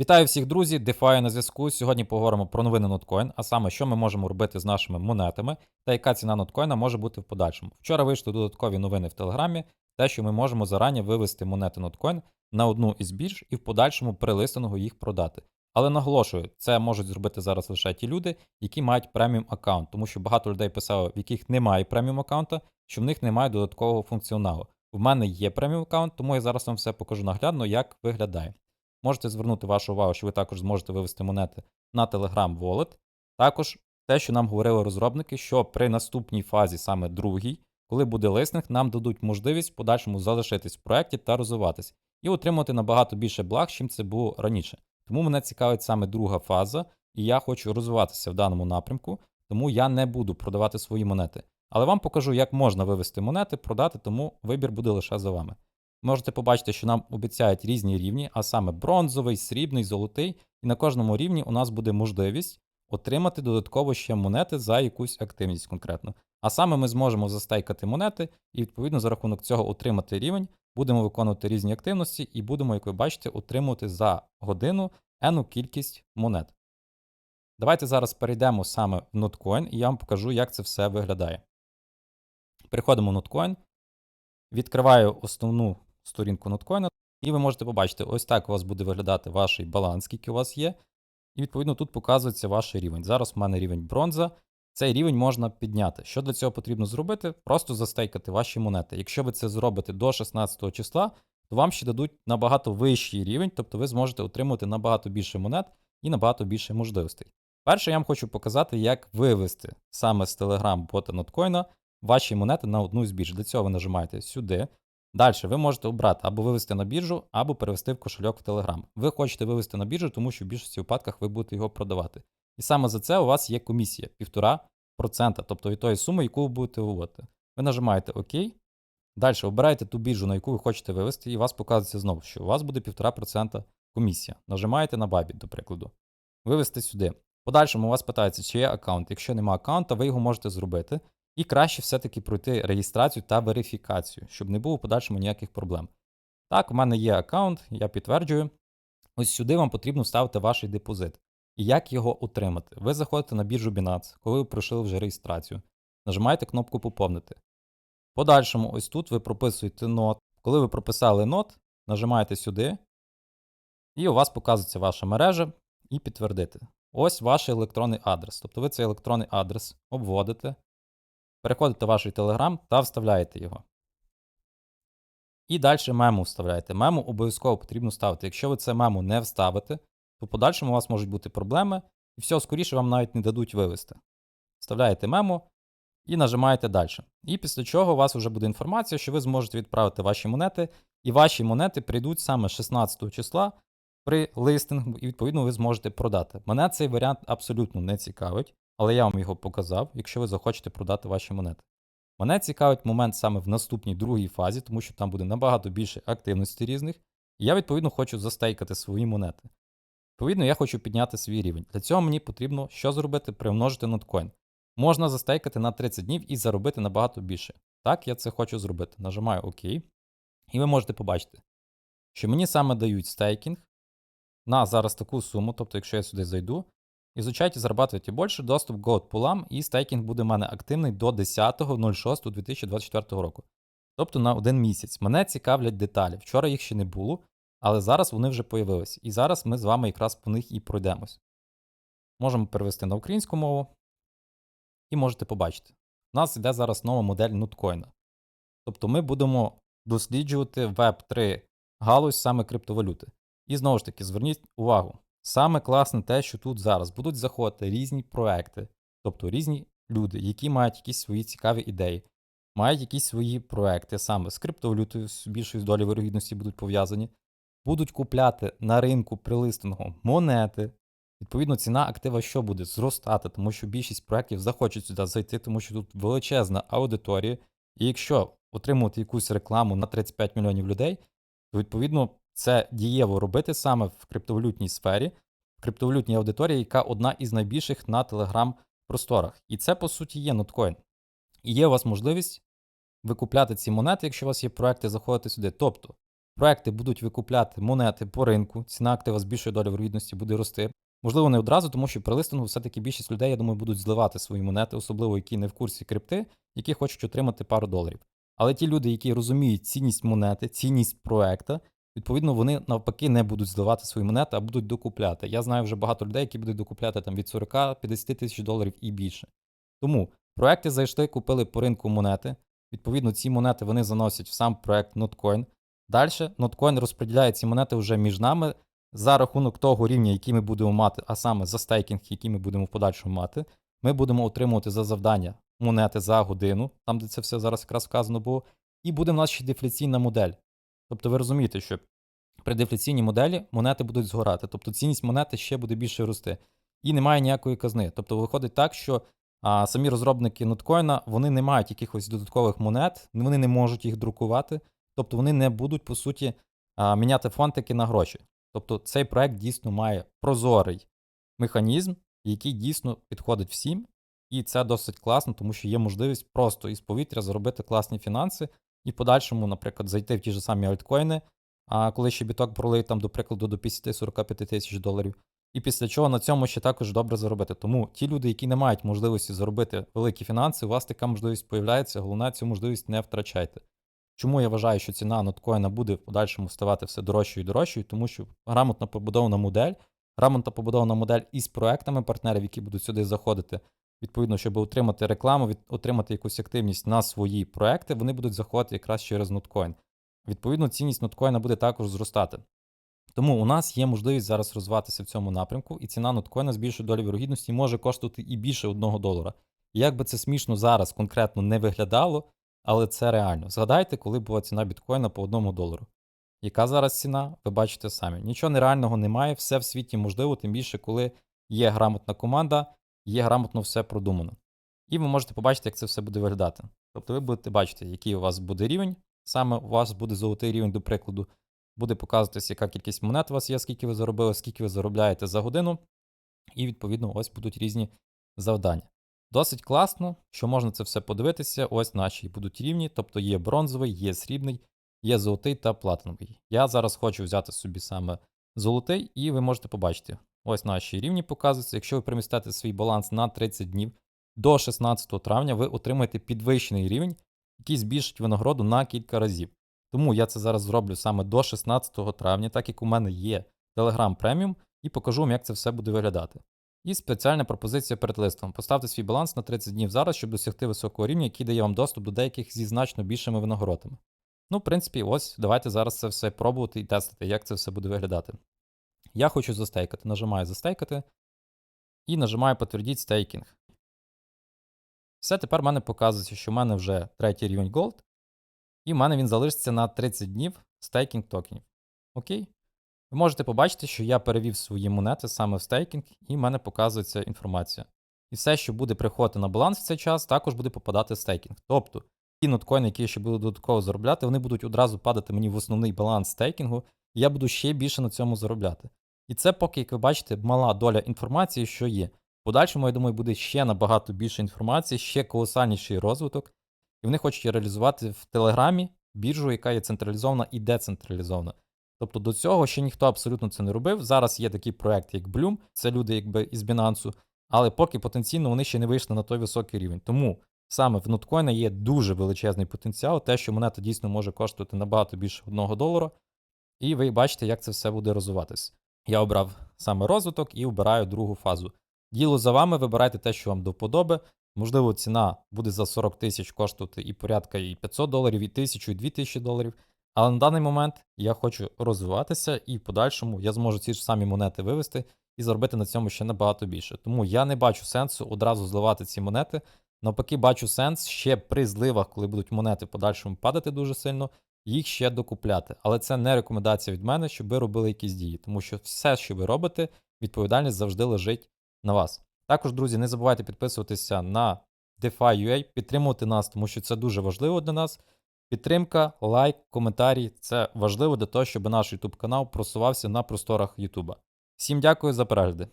Вітаю всіх, друзі! DeFi на зв'язку. Сьогодні поговоримо про новини Notcoin, а саме, що ми можемо робити з нашими монетами та яка ціна ноткоїна може бути в подальшому. Вчора вийшли додаткові новини в Телеграмі, те, що ми можемо зарані вивести монети Notcoin на одну із бірж і в подальшому при листингу їх продати. Але наголошую, це можуть зробити зараз лише ті люди, які мають преміум аккаунт, тому що багато людей писало, в яких немає преміум аккаунта, що в них немає додаткового функціоналу. В мене є преміум аккаунт, тому я зараз вам все покажу наглядно, як виглядає. Можете звернути вашу увагу, що ви також зможете вивести монети на Telegram Wallet. Також те, що нам говорили розробники, що при наступній фазі, саме другій, коли буде листинг, нам дадуть можливість в подальшому залишитись в проєкті та розвиватись і отримати набагато більше благ, чим це було раніше. Тому мене цікавить саме друга фаза, і я хочу розвиватися в даному напрямку, тому я не буду продавати свої монети. Але вам покажу, як можна вивести монети, продати, тому вибір буде лише за вами. Можете побачити, що нам обіцяють різні рівні, а саме бронзовий, срібний, золотий, і на кожному рівні у нас буде можливість отримати додатково ще монети за якусь активність конкретно. А саме ми зможемо застейкати монети і, відповідно, за рахунок цього отримати рівень, будемо виконувати різні активності і будемо, як ви бачите, отримувати за годину ену кількість монет. Давайте зараз перейдемо саме в Notcoin, і я вам покажу, як це все виглядає. Переходимо в Notcoin, відкриваю основну сторінку Notcoin, і ви можете побачити, ось так у вас буде виглядати ваш баланс, скільки у вас є. І відповідно тут показується ваш рівень. Зараз у мене рівень бронза. Цей рівень можна підняти. Що для цього потрібно зробити? Просто застейкати ваші монети. Якщо ви це зробите до 16 числа, то вам ще дадуть набагато вищий рівень, тобто ви зможете отримати набагато більше монет і набагато більше можливостей. Перше, я вам хочу показати, як вивести саме з Telegram бота Notcoin ваші монети на одну з бірж. Для цього ви нажимаєте сюди. Далі ви можете обрати або вивести на біржу, або перевести в кошельок в Telegram. Ви хочете вивести на біржу, тому що в більшості випадках ви будете його продавати. І саме за це у вас є комісія 1,5%, тобто від тої суми, яку ви будете виводити. Ви нажимаєте ОК. Далі обираєте ту біржу, на яку ви хочете вивести, і у вас показується знову, що у вас буде 1,5% комісія. Нажимаєте на Bybit, до прикладу. Вивести сюди. Подальшому у вас питається, чи є аккаунт. Якщо немає аккаунта, ви його можете зробити. І краще все-таки пройти реєстрацію та верифікацію, щоб не було в подальшому ніяких проблем. Так, у мене є аккаунт, я підтверджую. Ось сюди вам потрібно вставити ваш депозит. І як його отримати? Ви заходите на біржу Binance, коли ви пройшли вже реєстрацію. Нажимаєте кнопку Поповнити. Подальшому, ось тут ви прописуєте нот. Коли ви прописали нот, нажимаєте сюди, і у вас показується ваша мережа і підтвердити. Ось ваш електронний адрес. Тобто ви цей електронний адрес обводите. Переходите в ваш Telegram та вставляєте його. І далі мему вставляєте. Мему обов'язково потрібно ставити. Якщо ви це мему не вставите, то в подальшому у вас можуть бути проблеми, і все, скоріше вам навіть не дадуть вивести. Вставляєте мему і нажимаєте далі. І після чого у вас вже буде інформація, що ви зможете відправити ваші монети, і ваші монети прийдуть саме 16 числа при листингу, і відповідно ви зможете продати. Мене цей варіант абсолютно не цікавить але я вам його показав, якщо ви захочете продати ваші монети. Мене цікавить момент саме в наступній другій фазі, тому що там буде набагато більше активності різних, і я, відповідно, хочу застейкати свої монети. Відповідно, я хочу підняти свій рівень. Для цього мені потрібно що зробити? Примножити ноткоін. Можна застейкати на 30 днів і заробити набагато більше. Так, я це хочу зробити. Нажимаю ОК. І ви можете побачити, що мені саме дають стейкінг на зараз таку суму, тобто, якщо я сюди зайду, Изучайте, зарабатывайте більше, доступ к пулам і стейкінг буде в мене активний до 10.06.2024 року. Тобто на один місяць. Мене цікавлять деталі. Вчора їх ще не було, але зараз вони вже появились. І зараз ми з вами якраз по них і пройдемось. Можемо перевести на українську мову. І можете побачити. У нас йде зараз нова модель ноткоїна. Тобто ми будемо досліджувати Web3 галузь саме криптовалюти. І знову ж таки, зверніть увагу. Саме класне те, що тут зараз будуть заходити різні проекти, тобто різні люди, які мають якісь свої цікаві ідеї, мають якісь свої проекти, саме з криптовалютою з більшою долі вирогідності будуть пов'язані, будуть купляти на ринку прилистингу монети. Відповідно, ціна актива що буде? Зростати, тому що більшість проєктів захочуть сюди зайти, тому що тут величезна аудиторія. І якщо отримувати якусь рекламу на 35 мільйонів людей, то відповідно це дієво робити саме в криптовалютній сфері, в криптовалютній аудиторії, яка одна із найбільших на телеграм-просторах. І це, по суті, є ноткоін. І є у вас можливість викупляти ці монети, якщо у вас є проекти, заходити сюди. Тобто, проекти будуть викупляти монети по ринку, ціна актива з більшою долею вірогідності буде рости. Можливо, не одразу, тому що при листингу все-таки більшість людей, я думаю, будуть зливати свої монети, особливо які не в курсі крипти, які хочуть отримати пару доларів. Але ті люди, які розуміють цінність монети, цінність проекта, відповідно, вони навпаки не будуть зливати свої монети, а будуть докупляти. Я знаю вже багато людей, які будуть докупляти там від 40-50 тисяч доларів і більше. Тому проекти зайшли, купили по ринку монети. Відповідно, ці монети вони заносять в сам проект Notcoin. Далі Notcoin розподіляє ці монети вже між нами за рахунок того рівня, який ми будемо мати, а саме за стейкінг, який ми будемо в подальшому мати. Ми будемо отримувати за завдання монети за годину, там де це все зараз якраз вказано було, і буде в нас ще дефляційна модель. Тобто ви розумієте, що при дефляційній моделі монети будуть згорати, тобто цінність монети ще буде більше рости. І немає ніякої казни. Тобто виходить так, що а, самі розробники ноткоїна вони не мають якихось додаткових монет, вони не можуть їх друкувати, тобто вони не будуть, по суті, а, міняти фонтики на гроші. Тобто цей проект дійсно має прозорий механізм, який дійсно підходить всім, і це досить класно, тому що є можливість просто із повітря заробити класні фінанси і в подальшому, наприклад, зайти в ті ж самі альткоїни, а коли ще біток пролив там, до прикладу, до 50-45 тисяч доларів. І після чого на цьому ще також добре заробити. Тому ті люди, які не мають можливості заробити великі фінанси, у вас така можливість появляється. Головне, цю можливість не втрачайте. Чому я вважаю, що ціна ноткоїна буде в подальшому ставати все дорожчою і дорожчою, тому що грамотно побудована модель, грамотно побудована модель із проектами партнерів, які будуть сюди заходити. Відповідно, щоб отримати рекламу, від, отримати якусь активність на свої проекти, вони будуть заходити якраз через ноткоін. Відповідно, цінність ноткоїна буде також зростати. Тому у нас є можливість зараз розвиватися в цьому напрямку, і ціна ноткоїна з більшою долею вірогідності може коштувати і більше 1 долара. Як би це смішно зараз конкретно не виглядало, але це реально. Згадайте, коли була ціна біткоїна по 1 долару. Яка зараз ціна, ви бачите самі. Нічого нереального немає, все в світі можливо, тим більше, коли є грамотна команда, є грамотно все продумано. І ви можете побачити, як це все буде виглядати. Тобто ви будете бачити, який у вас буде рівень. Саме у вас буде золотий рівень, до прикладу, буде показуватися, яка кількість монет у вас є, скільки ви заробили, скільки ви заробляєте за годину. І, відповідно, ось будуть різні завдання. Досить класно, що можна це все подивитися. Ось наші будуть рівні, тобто є бронзовий, є срібний, є золотий та платиновий. Я зараз хочу взяти собі саме золотий, і ви можете побачити. Ось наші рівні показуються. Якщо ви примістите свій баланс на 30 днів до 16 травня, ви отримаєте підвищений рівень, який збільшить винагороду на кілька разів. Тому я це зараз зроблю саме до 16 травня, так як у мене є Telegram Premium, і покажу вам, як це все буде виглядати. І спеціальна пропозиція перед листом. Поставте свій баланс на 30 днів зараз, щоб досягти високого рівня, який дає вам доступ до деяких зі значно більшими винагородами. Ну, в принципі, ось давайте зараз це все пробувати і тестити, як це все буде виглядати. Я хочу застейкати. Нажимаю застейкати і нажимаю підтвердіть стейкінг. Все, тепер в мене показується, що в мене вже третій рівень Gold, і в мене він залишиться на 30 днів стейкінг токенів. Окей? Ви можете побачити, що я перевів свої монети саме в стейкінг, і в мене показується інформація. І все, що буде приходити на баланс в цей час, також буде попадати в стейкінг. Тобто, ті ноткоїни, які я ще буду додатково заробляти, вони будуть одразу падати мені в основний баланс стейкінгу, і я буду ще більше на цьому заробляти. І це поки, як ви бачите, мала доля інформації, що є. В подальшому, я думаю, буде ще набагато більше інформації, ще колосальніший розвиток. І вони хочуть реалізувати в Телеграмі біржу, яка є централізована і децентралізована. Тобто до цього ще ніхто абсолютно це не робив. Зараз є такий проект, як Bloom, це люди якби із Binance, але поки потенційно вони ще не вийшли на той високий рівень. Тому саме в ноткоїна є дуже величезний потенціал, те, що монета дійсно може коштувати набагато більше 1 долара. І ви бачите, як це все буде розвиватись. Я обрав саме розвиток і обираю другу фазу. Діло за вами, вибирайте те, що вам до вподоби. Можливо, ціна буде за 40 тисяч коштувати і порядка і 500 доларів, і 1000, і 2000 доларів. Але на даний момент я хочу розвиватися, і в подальшому я зможу ці ж самі монети вивести і заробити на цьому ще набагато більше. Тому я не бачу сенсу одразу зливати ці монети. Навпаки, бачу сенс ще при зливах, коли будуть монети в подальшому падати дуже сильно, їх ще докупляти. Але це не рекомендація від мене, щоб ви робили якісь дії, тому що все, що ви робите, відповідальність завжди лежить на вас. Також, друзі, не забувайте підписуватися на DeFi.ua, підтримувати нас, тому що це дуже важливо для нас. Підтримка, лайк, коментарі це важливо для того, щоб наш YouTube канал просувався на просторах YouTube. Всім дякую за перегляди.